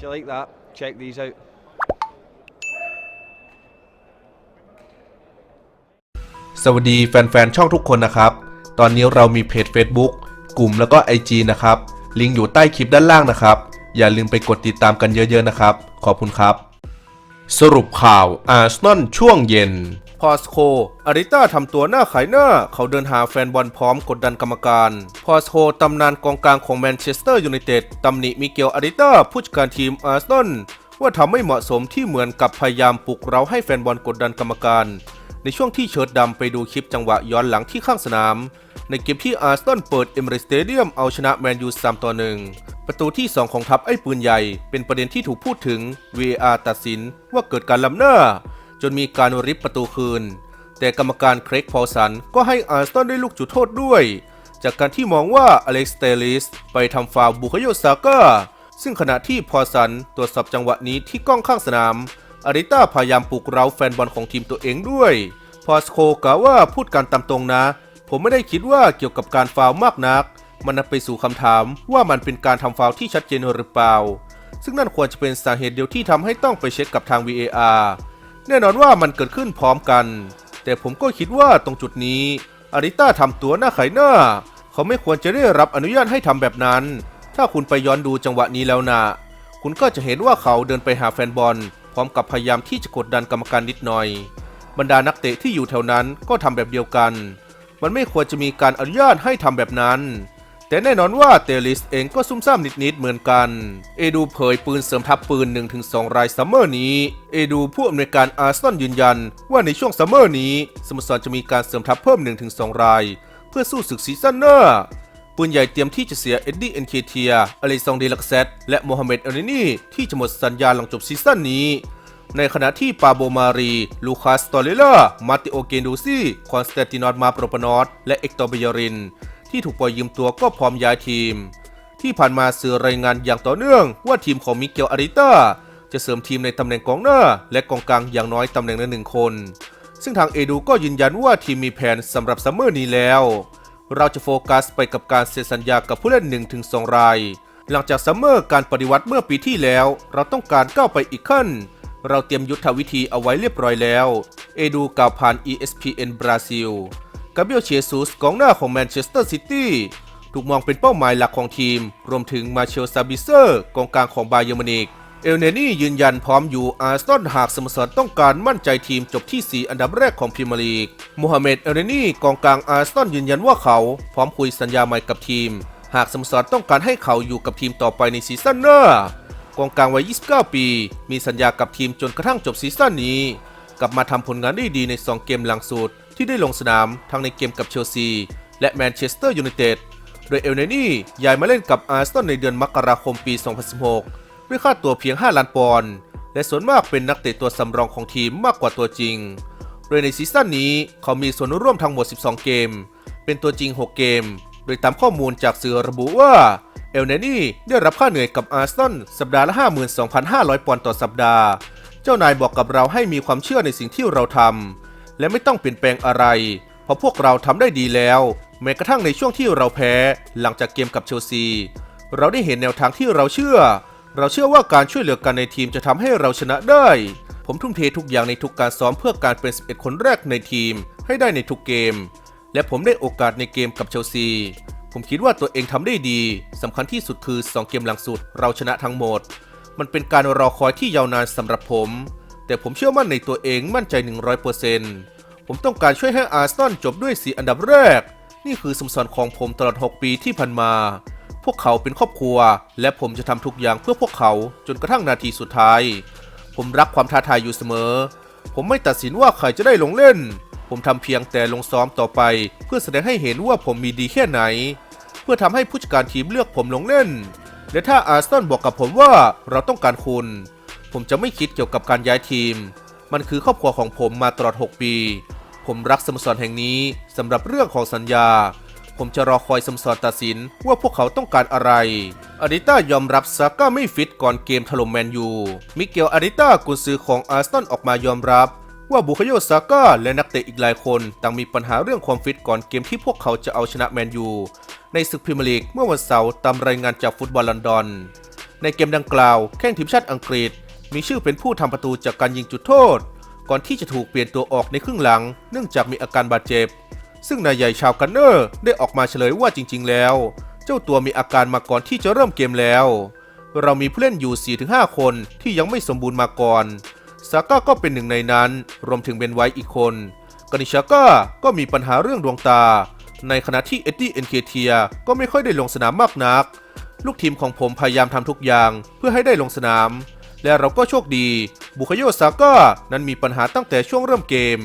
If you like that, check these out. สวัสดีแฟนๆ ช่องทุกคนนะครับ ตอนนี้เรามีเพจ Facebook กลุ่มแล้วก็ IG นะครับ ลิงก์อยู่ใต้คลิปด้านล่างนะครับ อย่าลืมไปกดติดตามกันเยอะๆนะครับ ขอบคุณครับ สรุปข่าวอาร์เซนอลช่วงเย็น พอสโคอาริต้าทำตัวหน้าขายหน้า เขาเดินหาแฟนบอลพร้อมกดดันกรรมการพอสโคตำนานกองกลางของแมนเชสเตอร์ยูไนเต็ดตำหนิมิเกลอาริต้าผู้จัดการทีมอาร์เซนอลว่าทำไม่เหมาะสมที่เหมือนกับพยายามปลุกเราให้แฟนบอลกดดันกรรมการ ในช่วงที่เชิดดำไปดูคลิปจังหวะย้อนหลังที่ข้างสนาม ในเกมที่อาร์เซนอลเปิดเอมเรสเตเดียมเอาชนะแมนยู3ต่อ1ประตูที่ 2 ของทัพไอ้ปืนใหญ่ เป็นประเด็นที่ถูกพูดถึง VAR ตัดสินว่าเกิดการล้ำหน้า จนมีการริบประตูคืน แต่กรรมการเครกพอสันก็ให้อาร์เซนได้ลูกจุดโทษด้วย จากการที่มองว่าอเล็กซ์เตลิสไปทำฟาวบุคโยซาก้าซึ่งขณะที่พอสันตรวจสอบจังหวะนี้ที่กล้องข้างสนามอาริต้าพยายามปลุกเร้าแฟนบอลของทีมตัวเองด้วย พอสโคกล่าวว่าพูดการตามตรงนะ ผมไม่ได้คิดว่าเกี่ยวกับการฟาวมากนัก มันนำไปสู่คำถามว่ามันเป็นการทำฟาวที่ชัดเจนหรือเปล่า ซึ่งนั่นควรจะเป็นสาเหตุเดียวที่ทำให้ต้องไปเช็คกับทาง VAR แน่นอนว่ามันเกิดขึ้นพร้อมกัน แต่ผมก็คิดว่าตรงจุดนี้อาริต้าทำตัวหน้าไขหน้า เขาไม่ควรจะได้รับอนุญาตให้ทำแบบนั้น ถ้าคุณไปย้อนดูจังหวะนี้แล้วนะ คุณก็จะเห็นว่าเขาเดินไปหาแฟนบอล พร้อมกับพยายามที่จะกดดันกรรมการนิดหน่อย บรรดานักเตะที่อยู่แถวนั้นก็ทำแบบเดียวกัน มันไม่ควรจะมีการอนุญาตให้ทำแบบนั้น แต่แน่นอนว่าเตลิสเองก็ซุ่มซ่ามนิดๆเหมือนกัน เอดูเผยปืนเสริมทัพปืน 1-2 รายซัมเมอร์นี้ เอดูผู้อำนวยการอาร์ซนอลยืนยัน ว่าในช่วงซัมเมอร์นี้สโมสรจะมีการเสริมทัพเพิ่ม 1-2 ราย เพื่อสู้ศึกซีซั่นหน้าปืนใหญ่เตรียมที่จะเสียเอ็ดดี้เอ็นเคเทียอเลซองเดลักเซตและโมฮัมเหม็ดอารินี่ที่จะหมดสัญญาหลังจบซีซั่นนี้ในขณะที่ปาโบมารี ลูคัส ตอเรล่ามาติโอ เกนดูซี่คอนสแตนตินอสมาโปรปานอสและเอกตอเบยริน ที่ถูกปล่อยยืมตัวก็พร้อมย้ายทีม ที่ผ่านมาสื่อรายงานอย่างต่อเนื่องว่าทีมของมิเกลอาริต้าจะเสริมทีมในตำแหน่งกองหน้า และกองกลางอย่างน้อยตำแหน่งละหนึ่งคน ซึ่งทางเอดูก็ยืนยันว่าทีมมีแผนสำหรับซัมเมอร์นี้แล้ว เราจะโฟกัสไปกับการเซ็นสัญญากับผู้เล่น 1-2 ราย หลังจากซัมเมอร์การปฏิวัติเมื่อปีที่แล้ว เราต้องการก้าวไปอีกขั้น เราเตรียมยุทธวิธีเอาไว้เรียบร้อยแล้ว เอดูกล่าวผ่าน ESPN บราซิล กาเบรียลเชซุสกองหน้าของแมนเชสเตอร์ซิตี้ถูกมองเป็นเป้าหมายหลักของทีม รวมถึงมาเชลซาบิเซอร์กองกลางของบาเยอร์มนิกเอลเนนี่ยืนยันพร้อมอยู่อาร์เซนอลหากสโมสรต้องการมั่นใจทีมจบที่ 4 อันดับแรกของพรีเมียร์ลีกโมฮัมเหม็ดเอลเนนี่กองกลางอาร์เซนอลยืนยันว่าเขาพร้อมคุยสัญญาใหม่กับทีม หากสโมสรต้องการให้เขาอยู่กับทีมต่อไปในซีซั่นหน้ากองกลางวัย 29 ปี มีสัญญากับทีมจนกระทั่งจบซีซั่นนี้ กลับมาทำผลงานได้ดีใน 2 เกมหลังสุด ที่ได้ลงสนามทั้งในเกมกับเชลซี และแมนเชสเตอร์ยูไนเต็ด โดยเอลเนนี่ย้ายมาเล่นกับอาร์เซนอลในเดือนมกราคมปี 2016 ด้วยค่าตัวเพียง 5 ล้านปอนด์และส่วนมากเป็นนักเตะตัวสำรองของทีมมากกว่าตัวจริง โดยในซีซั่นนี้เขามีส่วนร่วมทั้งหมด 12 เกม เป็นตัวจริง 6 เกม โดยตามข้อมูลจากสื่อระบุว่าเอลเนนี่ได้รับค่าเหนื่อยกับอาร์เซนอลสัปดาห์ละ 52,500 ปอนด์ต่อสัปดาห์ เจ้านายบอกกับเราให้มีความเชื่อในสิ่งที่เราทำ และไม่ต้องเปลี่ยนแปลงอะไร เพราะพวกเราทำได้ดีแล้ว แม้กระทั่งในช่วงที่เราแพ้หลังจากเกมกับเชลซี เราได้เห็นแนวทางที่เราเชื่อ เราเชื่อว่าการช่วยเหลือกันในทีมจะทำให้เราชนะได้ ผมทุ่มเททุกอย่างในทุกการซ้อมเพื่อการเป็น 11 คนแรกในทีม ให้ได้ในทุกเกม และผมได้โอกาสในเกมกับเชลซีผมคิดว่าตัวเองทำได้ดีสำคัญที่สุดคือ 2 เกมหลังสุด เราชนะทั้งหมด มันเป็นการรอคอยที่ยาวนานสำหรับผม แต่ผมเชื่อมั่นในตัวเองมั่นใจ 100%ผมต้องการช่วยให้อาร์เซนอลจบด้วย4อันดับแรก นี่คือสมสรของผมตลอด 6 ปีที่ผ่านมา พวกเขาเป็นครอบครัว และผมจะทำทุกอย่างเพื่อพวกเขาจนกระทั่งนาทีสุดท้าย ผมรักความท้าทายอยู่เสมอ ผมไม่ตัดสินว่าใครจะได้ลงเล่น ผมทำเพียงแต่ลงซ้อมต่อไป เพื่อแสดงให้เห็นว่าผมมีดีแค่ไหน เพื่อทำให้ผู้จัดการทีมเลือกผมลงเล่น และถ้าอาร์เซนอลบอกกับผมว่าเราต้องการคุณ ผมจะไม่คิดเกี่ยวกับการย้ายทีม มันคือครอบครัวของผมมาตลอด 6 ปี ผมรักสโมสรแห่งนี้สำหรับเรื่องของสัญญา ผมจะรอคอยสโมสรตัดสินว่าพวกเขาต้องการอะไร อาริต้ายอมรับซาก้าไม่ฟิตก่อนเกมถล่มแมนยู มิเกลอาริต้ากุนซือของอาร์เซนอลออกมายอมรับว่าบุคโยซาก้าและนักเตะอีกหลายคนต่างมีปัญหาเรื่องความฟิตก่อนเกมที่พวกเขาจะเอาชนะแมนยู ในศึกพรีเมียร์ลีกเมื่อวันเสาร์ตามรายงานจากฟุตบอลลอนดอน ในเกมดังกล่าว แข้งทีมชาติอังกฤษ มีชื่อเป็นผู้ทำประตูจากการยิงจุดโทษ ก่อนที่จะถูกเปลี่ยนตัวออกในครึ่งหลัง เนื่องจากมีอาการบาดเจ็บ ซึ่งนายใหญ่ชาวกันเนอร์ได้ออกมาเฉลยว่าจริง ๆ แล้ว เจ้าตัวมีอาการมาก่อนที่จะเริ่มเกมแล้ว เรามีผู้เล่นอยู่ 4-5 คนที่ยังไม่สมบูรณ์มาก่อนซาก้าก็เป็นหนึ่งในนั้น รวมถึงเบนไวท์อีกคนกานิชาก้าก็มีปัญหาเรื่องดวงตา ในขณะที่เอ็ดดี้เอ็นเคเทียก็ไม่ค่อยได้ลงสนามมากนัก ลูกทีมของผมพยายามทำทุกอย่างเพื่อให้ได้ลงสนาม และเราก็โชคดีบุคโยซาก้านั้นมีปัญหาตั้งแต่ช่วงเริ่มเกม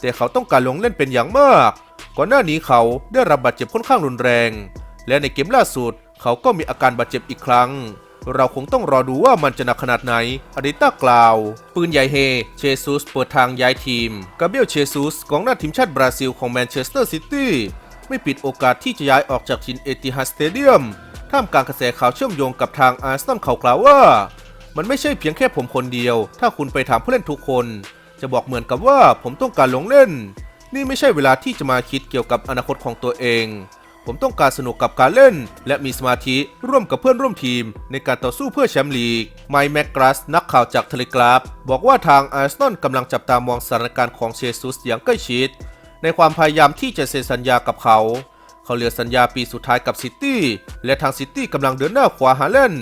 แต่เขาต้องการลงเล่นเป็นอย่างมาก ก่อนหน้านี้เขาได้รับบาดเจ็บค่อนข้างรุนแรง และในเกมล่าสุด เขาก็มีอาการบาดเจ็บอีกครั้ง เราคงต้องรอดูว่ามันจะหนักขนาดไหนอดิต้ากล่าว ปืนใหญ่เฮเชซุสเปิดทางย้ายทีมกาเบียลเชซุสกองหน้าทีมชาติบราซิลของแมนเชสเตอร์ซิตี้ไม่ปิดโอกาสที่จะย้ายออกจากทีมเอติฮัสเตเดียมท่ามกลางกระแสข่าวเชื่อมโยงกับทางอาร์เซนอลเขากล่าวว่า มันไม่ใช่เพียงแค่ผมคนเดียว ถ้าคุณไปถามผู้เล่นทุกคน จะบอกเหมือนกับว่าผมต้องการลงเล่น นี่ไม่ใช่เวลาที่จะมาคิดเกี่ยวกับอนาคตของตัวเอง ผมต้องการสนุกกับการเล่น และมีสมาธิร่วมกับเพื่อนร่วมทีม ในการต่อสู้เพื่อแชมป์ลีก ไมค์แมกกรัสนักข่าวจากเทเลกราฟบอกว่าทางอาร์เซนอลกำลังจับตามองสถานการณ์ของเชซุสอย่างใกล้ชิด ในความพยายามที่จะเซ็นสัญญากับเขาเขาเหลือสัญญาปีสุดท้ายกับซิตี้และทางซิตี้กำลังเดินหน้าขวาหาเล่น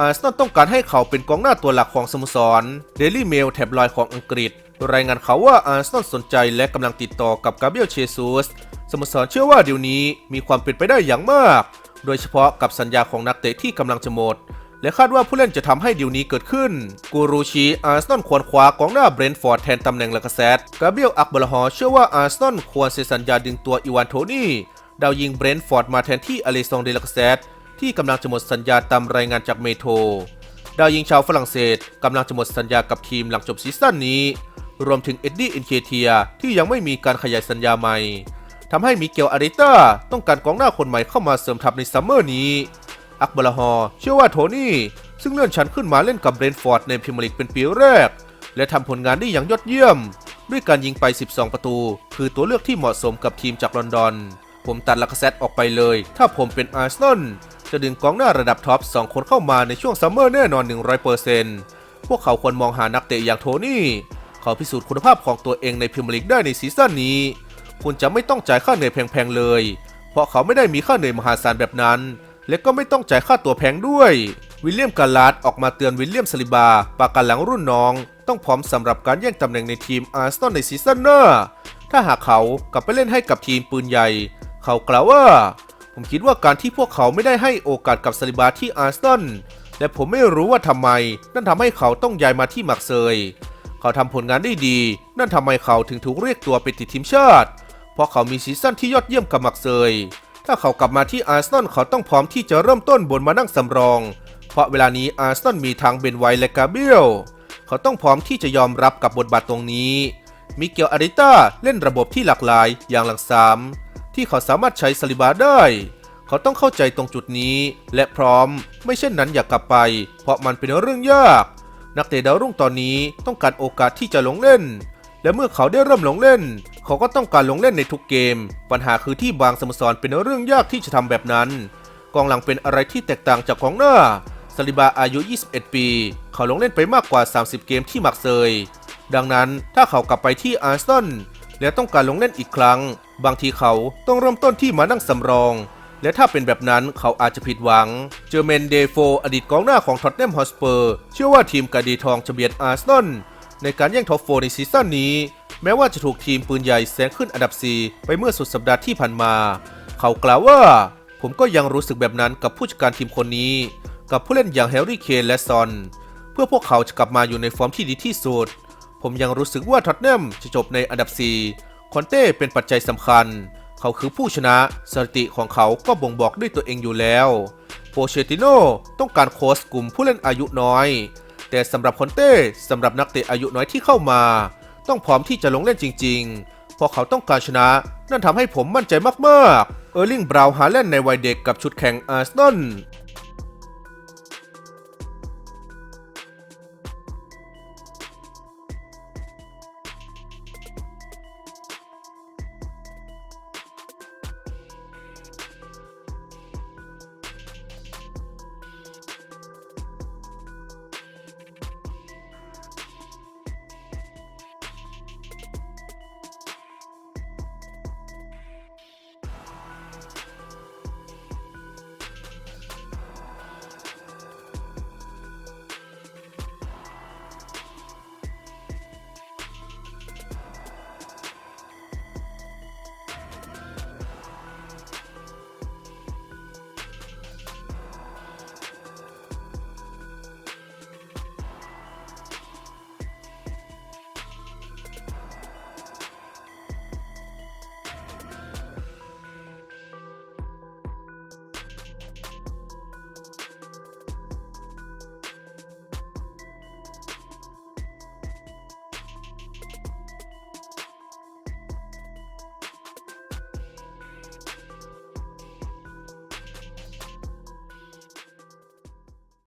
อาร์เซนอลต้องการให้เขาเป็นกองหน้าตัวหลักของสโมสรเดลี่เมลแท็บลอยของอังกฤษ รายงานเขาว่าอาร์เซนอลสนใจและกำลังติดต่อกับกาเบรียลเชซูสสโมสรเชื่อว่าเดี๋ยวนี้มีความเป็นไปได้อย่างมาก โดยเฉพาะกับสัญญาของนักเตะที่กำลังจะหมด และคาดว่าผู้เล่นจะทำให้เดีลนี้เกิดขึ้น กูรูชีอาร์เซนอลควรคว้ากองหน้าเบรนท์ฟอร์ดแทนตำแหน่งลากาเซตกาเบรียลอักเบลฮอร์เชื่อว่าอาร์เซนอลควรเซ็นสัญญาดึงตัวอีวานโทนี่ดาวยิงเบรนท์ฟอร์ดมาแทนที่อเลซองเดลากาเซต ที่กำลังจะหมดสัญญาตามรายงานจากเมโทรดาวยิงชาวฝรั่งเศสกำลังจะหมดสัญญากับทีมหลังจบซีซั่นนี้ รวมถึงเอ็ดดี้อินเคเทียที่ยังไม่มีการขยายสัญญาใหม่ทำให้มิเกลอาริต้าต้องการกองหน้าคนใหม่เข้ามาเสริมทัพในซัมเมอร์นี้ อักบลาฮอร์เชื่อว่าโทนี่ ซึ่งเลื่อนชั้นขึ้นมาเล่นกับเบรนฟอร์ดในพรีเมียร์ลีกเป็นปีแรก และทำผลงานได้อย่างยอดเยี่ยม ด้วยการยิงไป 12 ประตู คือตัวเลือกที่เหมาะสมกับทีมจากลอนดอน ผมตัดลากเซตออกไปเลย ถ้าผมเป็นอาร์เซนอล จะดึงกองหน้าระดับท็อป 2 คนเข้ามาในช่วงซัมเมอร์แน่นอน 100%พวกเขาควรมองหานักเตะอย่างโทนี่ เขาพิสูจน์คุณภาพของตัวเองในพรีเมียร์ลีกได้ในซีซั่นนี้ คุณจะไม่ต้องจ่ายค่าเหนื่อยแพงๆเลย เพราะเขาไม่ได้มีค่าเหนื่อยมหาศาลแบบนั้น และก็ไม่ต้องจ่ายค่าตัวแพงด้วย วิลเลียมกาลาดออกมาเตือนวิลเลียมสลิบา ปากกันหลังรุ่นน้อง ต้องพร้อมสำหรับการแย่งตำแหน่งในทีมอาร์เซนอลในซีซั่นหน้าถ้าหากเขากลับไปเล่นให้กับทีมปืนใหญ่ เขากล่าวว่า ผมคิดว่าการที่พวกเขาไม่ได้ให้โอกาสกับสลิบาที่อาร์เซนและผมไม่รู้ว่าทำไม นั่นทำให้เขาต้องย้ายมาที่มักเซย เขาทำผลงานได้ดี นั่นทำไมเขาถึงถูกเรียกตัวไปติดทีมชาติ เพราะเขามีซีซั่นที่ยอดเยี่ยมกับมักเซย ถ้าเขากลับมาที่อาร์เซนเขาต้องพร้อมที่จะเริ่มต้นบนมานั่งสำรอง เพราะเวลานี้อาร์เซนมีทางเบนไวท์และกาเบรียลเขาต้องพร้อมที่จะยอมรับกับบทบาทตรงนี้มิเกลอาริต้าเล่นระบบที่หลากหลายอย่างหลังสาม ที่เขาสามารถใช้สลิบาได้ เขาต้องเข้าใจตรงจุดนี้ และพร้อม ไม่เช่นนั้นอย่ากลับไป เพราะมันเป็นเรื่องยาก นักเตะดาวรุ่งตอนนี้ต้องการโอกาสที่จะลงเล่น และเมื่อเขาได้เริ่มลงเล่น เขาก็ต้องการลงเล่นในทุกเกม ปัญหาคือที่บางสโมสรเป็นเรื่องยากที่จะทำแบบนั้น กองหลังเป็นอะไรที่แตกต่างจากกองหน้าสลิบาอายุ 21 ปี เขาลงเล่นไปมากกว่า 30 เกมที่มักเซยดังนั้นถ้าเขากลับไปที่อาร์เซนอลและต้องการลงเล่นอีกครั้ง บางทีเขาต้องเริ่มต้นที่มานั่งสำรอง และถ้าเป็นแบบนั้นเขาอาจจะผิดหวัง เจอร์เมนเดโฟอดีตกองหน้าของท็อตแนมฮอสเปอร์เชื่อว่าทีมกาดีทองจะเบียดอาร์เซนอลในการแย่งท็อปโฟในซีซั่นนี้ แม้ว่าจะถูกทีมปืนใหญ่แซงขึ้นอันดับ 4 ไปเมื่อสุดสัปดาห์ที่ผ่านมา เขากล่าวว่า ผมก็ยังรู้สึกแบบนั้นกับผู้จัดการทีมคนนี้ กับผู้เล่นอย่างแฮร์รี่เคนและซอน เพื่อพวกเขาจะกลับมาอยู่ในฟอร์มที่ดีที่สุด ผมยังรู้สึกว่าท็อตแนมจะจบในอันดับ 4 คอนเต้เป็นปัจจัยสำคัญ เขาคือผู้ชนะสถิติของเขาก็บ่งบอกด้วยตัวเองอยู่แล้วโปเชติโนต้องการโค้ชกลุ่มผู้เล่นอายุน้อย แต่สำหรับคอนเต้สำหรับนักเตะอายุน้อยที่เข้ามา ต้องพร้อมที่จะลงเล่นจริง ๆ เพราะเขาต้องการชนะ นั่นทำให้ผมมั่นใจมากๆ เออร์ลิงบราวน์ฮาแลนในวัยเด็กกับชุดแข่งอาร์เซนอล